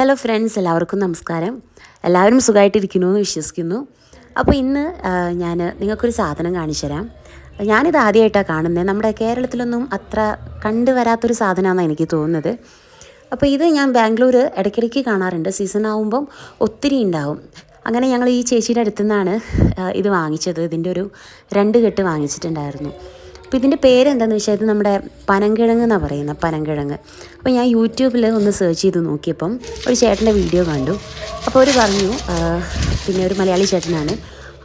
Hello friends എല്ലാവർക്കും നമസ്കാരം. എല്ലാവരും സുഖമായിട്ടിരിക്കുന്നു എന്ന് വിശ്വസിക്കുന്നു. അപ്പോൾ ഇന്ന് ഞാൻ നിങ്ങൾക്കൊരു സാധനം കാണിച്ചു തരാം. ഞാനിത് ആദ്യമായിട്ടാണ് കാണുന്നത്. നമ്മുടെ കേരളത്തിലൊന്നും അത്ര കണ്ടുവരാത്തൊരു സാധനമാണെന്നാണ് എനിക്ക് തോന്നുന്നത്. അപ്പോൾ ഇത് ഞാൻ ബാംഗ്ലൂർ ഇടയ്ക്കിടയ്ക്ക് കാണാറുണ്ട്. സീസൺ ആകുമ്പം ഒത്തിരി ഉണ്ടാവും. അങ്ങനെ ഞങ്ങൾ ഈ ചേച്ചിയുടെ അടുത്തു നിന്നാണ് ഇത് വാങ്ങിച്ചത്. ഇതിന്റെ ഒരു രണ്ട് കെട്ട് വാങ്ങിച്ചിട്ടുണ്ടായിരുന്നു. അപ്പോൾ ഇതിന്റെ പേരെന്താണെന്ന് വെച്ചാൽ ഇത് നമ്മുടെ പനങ്കിഴങ്ങ് എന്നാണ് പറയുന്നത് പനങ്കിഴങ്ങ്. അപ്പോൾ ഞാൻ യൂട്യൂബിൽ ഒന്ന് സെർച്ച് ചെയ്ത് നോക്കിയപ്പം ഒരു ചേട്ടന്റെ വീഡിയോ കണ്ടു. അപ്പോൾ അവർ പറഞ്ഞു പിന്നെ ഒരു മലയാളി ചേട്ടനാണ്.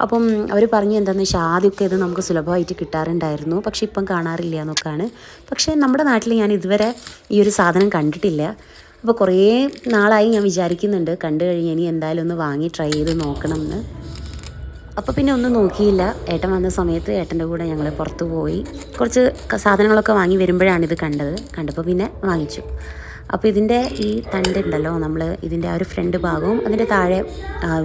അപ്പം അവർ പറഞ്ഞു എന്താണെന്ന് വെച്ചാൽ ആദ്യമൊക്കെ ഇത് നമുക്ക് സുലഭമായിട്ട് കിട്ടാറുണ്ടായിരുന്നു. പക്ഷേ ഇപ്പം കാണാറില്ല എന്നൊക്കെയാണ്. പക്ഷേ നമ്മുടെ നാട്ടിൽ ഞാൻ ഇതുവരെ ഈ ഒരു സാധനം കണ്ടിട്ടില്ല. അപ്പോൾ കുറേ നാളായി ഞാൻ വിചാരിക്കുന്നുണ്ട്. കണ്ടു കഴിഞ്ഞ് ഇനി എന്തായാലും ഒന്ന് വാങ്ങി ട്രൈ ചെയ്ത് നോക്കണം എന്ന് അപ്പോൾ പിന്നെ ഒന്നും നോക്കിയില്ല. ഏട്ടൻ വന്ന സമയത്ത് ഏട്ടന്റെ കൂടെ ഞങ്ങൾ പുറത്ത് പോയി. കുറച്ച് സാധനങ്ങളൊക്കെ വാങ്ങി വരുമ്പോഴാണ് ഇത് കണ്ടത്. കണ്ടപ്പോൾ പിന്നെ വാങ്ങിച്ചു. അപ്പോൾ ഇതിന്റെ ഈ തണ്ട് ഉണ്ടല്ലോ നമ്മൾ ഇതിന്റെ ആ ഒരു ഫ്രണ്ട് ഭാഗവും അതിന്റെ താഴെ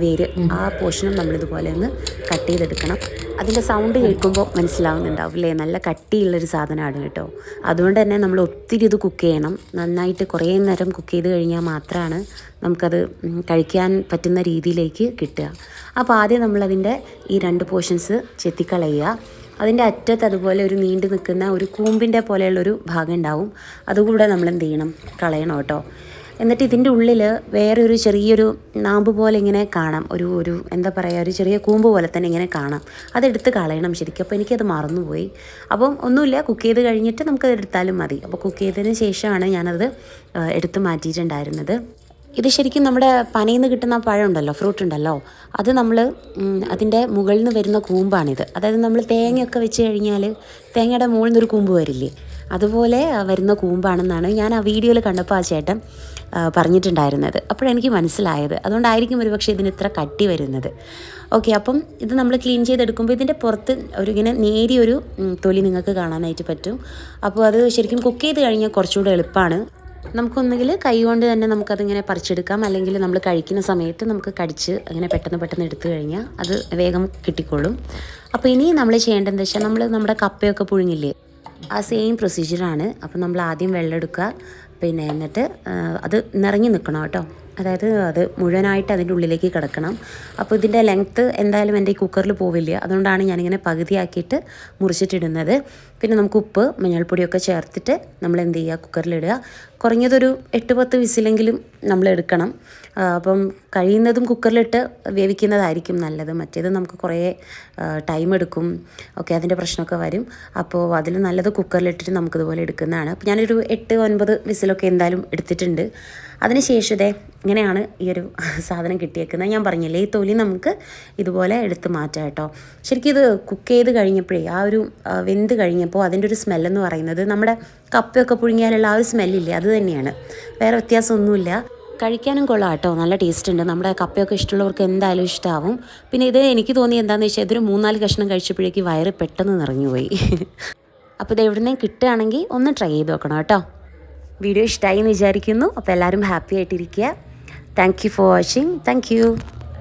വേര് ആ പോർഷനും നമ്മളിതുപോലെ ഒന്ന് കട്ട് ചെയ്തെടുക്കണം. അതിന്റെ സൗണ്ട് കേൾക്കുമ്പോൾ മനസ്സിലാവുന്നുണ്ടാവും അല്ലേ നല്ല കട്ടിയുള്ളൊരു സാധനമാണ് കേട്ടോ. അതുകൊണ്ട് തന്നെ നമ്മൾ ഒത്തിരി ഇത് കുക്ക് ചെയ്യണം. നന്നായിട്ട് കുറേ നേരം കുക്ക് ചെയ്ത് കഴിഞ്ഞാൽ മാത്രമാണ് നമുക്കത് കഴിക്കാൻ പറ്റുന്ന രീതിയിലേക്ക് കിട്ടുക. അപ്പോൾ ആദ്യം നമ്മളതിന്റെ ഈ രണ്ട് പോർഷൻസ് ചെത്തിക്കളയുക. അതിന്റെ അറ്റത്ത് അതുപോലെ ഒരു നീണ്ടു നിൽക്കുന്ന ഒരു കൂമ്പിന്റെ പോലെയുള്ളൊരു ഭാഗം ഉണ്ടാവും. അതുകൂടെ നമ്മൾ എന്ത് ചെയ്യണം? കളയണം കേട്ടോ. എന്നിട്ട് ഇതിന്റെ ഉള്ളിൽ വേറെ ഒരു ചെറിയൊരു നാമ്പ് പോലെ ഇങ്ങനെ കാണാം. ഒരു ഒരു എന്താ പറയുക ഒരു ചെറിയ കൂമ്പ് പോലെ തന്നെ ഇങ്ങനെ കാണാം. അതെടുത്ത് കളയണം ശരിക്കും. അപ്പോൾ എനിക്കത് മറന്നുപോയി. അപ്പം ഒന്നുമില്ല കുക്ക് ചെയ്ത് കഴിഞ്ഞിട്ട് നമുക്കത് എടുത്താലും മതി. അപ്പോൾ കുക്ക് ചെയ്തതിന് ശേഷമാണ് ഞാനത് എടുത്ത് മാറ്റിയിട്ടുണ്ടായിരുന്നത്. ഇത് ശരിക്കും നമ്മുടെ പനയിൽ നിന്ന് കിട്ടുന്ന പഴം ഉണ്ടല്ലോ ഫ്രൂട്ട് ഉണ്ടല്ലോ അത് നമ്മൾ അതിന്റെ മുകളിൽ നിന്ന് വരുന്ന കൂമ്പാണിത്. അതായത് നമ്മൾ തേങ്ങയൊക്കെ വെച്ച് കഴിഞ്ഞാൽ തേങ്ങയുടെ മുകളിൽ നിന്നൊരു കൂമ്പ് വരില്ലേ? അതുപോലെ വരുന്ന കൂമ്പാണെന്നാണ് ഞാൻ ആ വീഡിയോയിൽ കണ്ടപ്പോൾ ആ ചേട്ടൻ പറഞ്ഞിട്ടുണ്ടായിരുന്നത്. അപ്പോഴെനിക്ക് മനസ്സിലായത്. അതുകൊണ്ടായിരിക്കും ഒരു പക്ഷേ ഇതിന് ഇത്ര കട്ടി വരുന്നത്. ഓക്കെ അപ്പം ഇത് നമ്മൾ ക്ലീൻ ചെയ്തെടുക്കുമ്പോൾ ഇതിന്റെ പുറത്ത് ഒരു ഇങ്ങനെ നേരിയൊരു തൊലി നിങ്ങൾക്ക് കാണാനായിട്ട് പറ്റും. അപ്പോൾ അത് ശരിക്കും കുക്ക് ചെയ്ത് കഴിഞ്ഞാൽ കുറച്ചുകൂടെ എളുപ്പമാണ്. നമുക്കൊന്നുകിൽ കൈ കൊണ്ട് തന്നെ നമുക്കതിങ്ങനെ പറിച്ചെടുക്കാം. അല്ലെങ്കിൽ നമ്മൾ കഴിക്കുന്ന സമയത്ത് നമുക്ക് കടിച്ച് അങ്ങനെ പെട്ടെന്ന് പെട്ടെന്ന് എടുത്തു കഴിഞ്ഞാൽ അത് വേഗം കിട്ടിക്കോളും അപ്പോൾ ഇനി നമ്മൾ ചെയ്യേണ്ടതെന്ന് വെച്ചാൽ നമ്മൾ നമ്മുടെ കപ്പയൊക്കെ പുഴുങ്ങില്ലേ? ആ സെയിം പ്രൊസീജിയറാണ് അപ്പോൾ നമ്മൾ ആദ്യം വെള്ളം എടുക്കുക പിന്നെ എന്നിട്ട് അത് നിറഞ്ഞു നിൽക്കണം കേട്ടോ. അതായത് അത് മുഴുവനായിട്ട് അതിന്റെ ഉള്ളിലേക്ക് കിടക്കണം. അപ്പോൾ ഇതിന്റെ ലെങ്ത്ത് എന്തായാലും എന്റെ ഈ കുക്കറിൽ പോവില്ല. അതുകൊണ്ടാണ് ഞാനിങ്ങനെ പകുതിയാക്കിയിട്ട് മുറിച്ചിട്ടിടുന്നത്. പിന്നെ നമുക്ക് ഉപ്പ് മഞ്ഞൾപ്പൊടിയൊക്കെ ചേർത്തിട്ട് നമ്മൾ എന്ത് ചെയ്യുക കുക്കറിലിടുക കുറഞ്ഞതൊരു എട്ട് പത്ത് വിസിലെങ്കിലും നമ്മൾ എടുക്കണം. അപ്പം കഴിയുന്നതും കുക്കറിലിട്ട് വേവിക്കുന്നതായിരിക്കും നല്ലത്. മറ്റേത് നമുക്ക് കുറേ ടൈം എടുക്കും. ഓക്കെ അതിന്റെ പ്രശ്നമൊക്കെ വരും. അപ്പോൾ അതിൽ നല്ലത് കുക്കറിലിട്ടിട്ട് നമുക്കിതുപോലെ എടുക്കുന്നതാണ്. അപ്പോൾ ഞാനൊരു എട്ട് ഒൻപത് വിസിലൊക്കെ എന്തായാലും എടുത്തിട്ടുണ്ട്. അതിനുശേഷം ഇതേ ഇങ്ങനെയാണ് ഈ ഒരു സാധനം കിട്ടിയേക്കുന്നത്. ഞാൻ പറഞ്ഞില്ലേ ഈ തൊലി നമുക്ക് ഇതുപോലെ എടുത്ത് മാറ്റാം കേട്ടോ. ശരിക്കും ഇത് കുക്ക് ചെയ്ത് കഴിഞ്ഞപ്പോഴേ ആ ഒരു വെന്ത് കഴിഞ്ഞപ്പോൾ അതിന്റെ ഒരു സ്മെല്ലെന്ന് പറയുന്നത് നമ്മുടെ കപ്പയൊക്കെ പുഴുങ്ങിയാലുള്ള ആ ഒരു സ്മെല്ലില്ലേ അത് തന്നെയാണ്. വേറെ വ്യത്യാസമൊന്നുമില്ല. കഴിക്കാനും കൊള്ളാം കേട്ടോ നല്ല ടേസ്റ്റ് ഉണ്ട്. നമ്മുടെ കപ്പയൊക്കെ ഇഷ്ടമുള്ളവർക്ക് എന്തായാലും ഇഷ്ടമാവും പിന്നെ ഇത് എനിക്ക് തോന്നി എന്താണെന്ന് വെച്ചാൽ ഇതൊരു മൂന്നാൽ കഷ്ണം കഴിച്ചപ്പോഴേക്ക് വയറ് പെട്ടെന്ന് നിറഞ്ഞുപോയി. അപ്പോൾ ഇത് എവിടുന്നേം കിട്ടുകയാണെങ്കിൽ ഒന്ന് ട്രൈ ചെയ്ത് നോക്കണം കേട്ടോ. വീഡിയോ ഇഷ്ടമായി എന്ന് വിചാരിക്കുന്നു. അപ്പോൾ എല്ലാവരും ഹാപ്പി ആയിട്ടിരിക്കുക. Thank you for watching thank